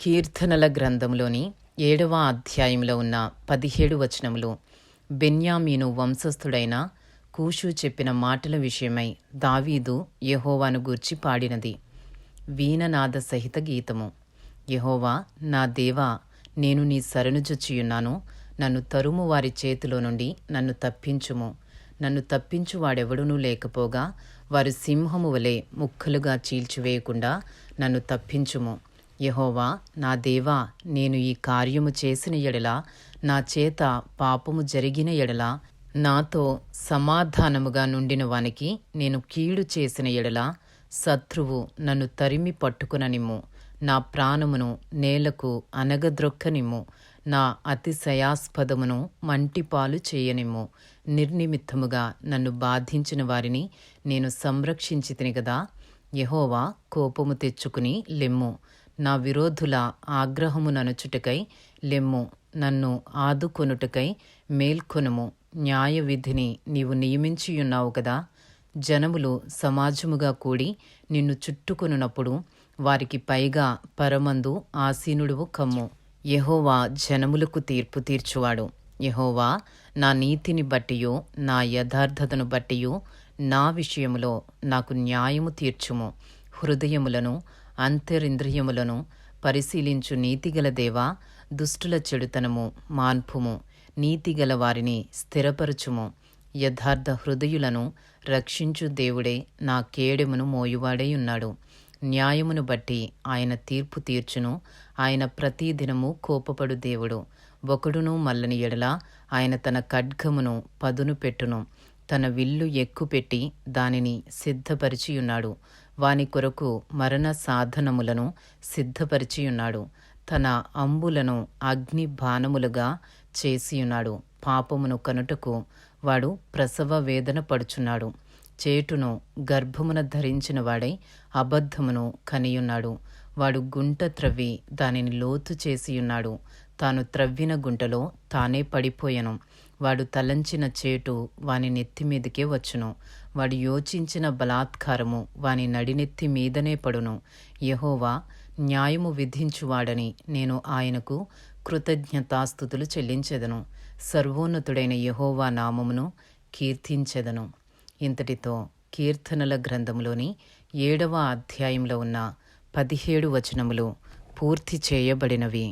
కీర్తనల గ్రంథంలోని ఏడవ అధ్యాయంలో ఉన్న పదిహేడు వచనములు బెన్యామీను వంశస్థుడైన కూషు చెప్పిన మాటల విషయమై దావీదు యహోవాను గూర్చి పాడినది. వీణనాద సహిత గీతము. యహోవా నా దేవా నేను నీ సరణుజొచ్చియున్నాను నన్ను తరుము వారి చేతిలో నుండి నన్ను తప్పించుము. నన్ను తప్పించువాడెవడునూ లేకపోగా వారు సింహము వలె ముక్కలుగా చీల్చివేయకుండా నన్ను తప్పించుము. యహోవా నా దేవా నేను ఈ కార్యము చేసిన ఎడల నా చేత పాపము జరిగిన ఎడల నాతో సమాధానముగా నుండిన వానికి నేను కీడు చేసిన ఎడల శత్రువు నన్ను తరిమి పట్టుకుననిమ్ము. నా ప్రాణమును నేలకు అనగద్రొక్కనిమ్ము నా అతిశయాస్పదమును మంటిపాలు చేయనిమ్ము. నిర్నిమిత్తముగా నన్ను బాధించిన వారిని నేను సంరక్షించితిని గదా? యహోవా కోపము తెచ్చుకుని లెమ్ము. నా విరోధుల ఆగ్రహము ననుచుటకై లెమ్ము నన్ను ఆదుకొనుటకై మేల్కొనుము. న్యాయ విధిని నీవు నియమించియున్నావు కదా. జనములు సమాజముగా కూడి నిన్ను చుట్టుకొనున్నప్పుడు వారికి పైగా పరమందు ఆసీనుడువు కమ్ము. యహోవా జనములకు తీర్పు తీర్చువాడు. యహోవా నా నీతిని బట్టియో నా యథార్థతను బట్టియో నా విషయములో నాకు న్యాయము తీర్చుము. హృదయములను అంతరింద్రియములను పరిశీలించు నీతిగల దేవా దుష్టుల చెడుతనము మాన్పుము. నీతిగల వారిని స్థిరపరచుము. యథార్థ హృదయులను రక్షించు దేవుడే నా కేడెమును మోయువాడై ఉన్నాడు న్యాయమును బట్టి ఆయన తీర్పు తీర్చును. ఆయన ప్రతిదినము కోపపడు దేవుడు. ఒకడును మల్లని ఎడల ఆయన తన ఖడ్గమును పదును పెట్టును తన విల్లు ఎక్కుపెట్టి దానిని సిద్ధపరిచియున్నాడు. వాని కొరకు మరణ సాధనములను సిద్ధపరిచియున్నాడు. తన అంబులను అగ్ని బాణములుగా చేసియున్నాడు. పాపమును కనుటకు వాడు ప్రసవ వేదన పడుచున్నాడు. చేటును గర్భమున ధరించిన వాడై అబద్ధమును కనియున్నాడు. వాడు గుంట త్రవ్వి దానిని లోతు చేసియున్నాడు. తాను త్రవ్విన గుంటలో తానే పడిపోయెను. వాడు తలంచిన చేటు వాని నెత్తి మీదకే వచ్చును. వాడు యోచించిన బలాత్కారము వాని నడినెత్తి మీదనే పడును. యహోవా న్యాయము విధించువాడని నేను ఆయనకు కృతజ్ఞతాస్థుతులు చెల్లించెదను. సర్వోన్నతుడైన యహోవా నామమును కీర్తించెదను. ఇంతటితో కీర్తనల గ్రంథములోని ఏడవ అధ్యాయంలో ఉన్న పదిహేడు వచనములు పూర్తి చేయబడినవి.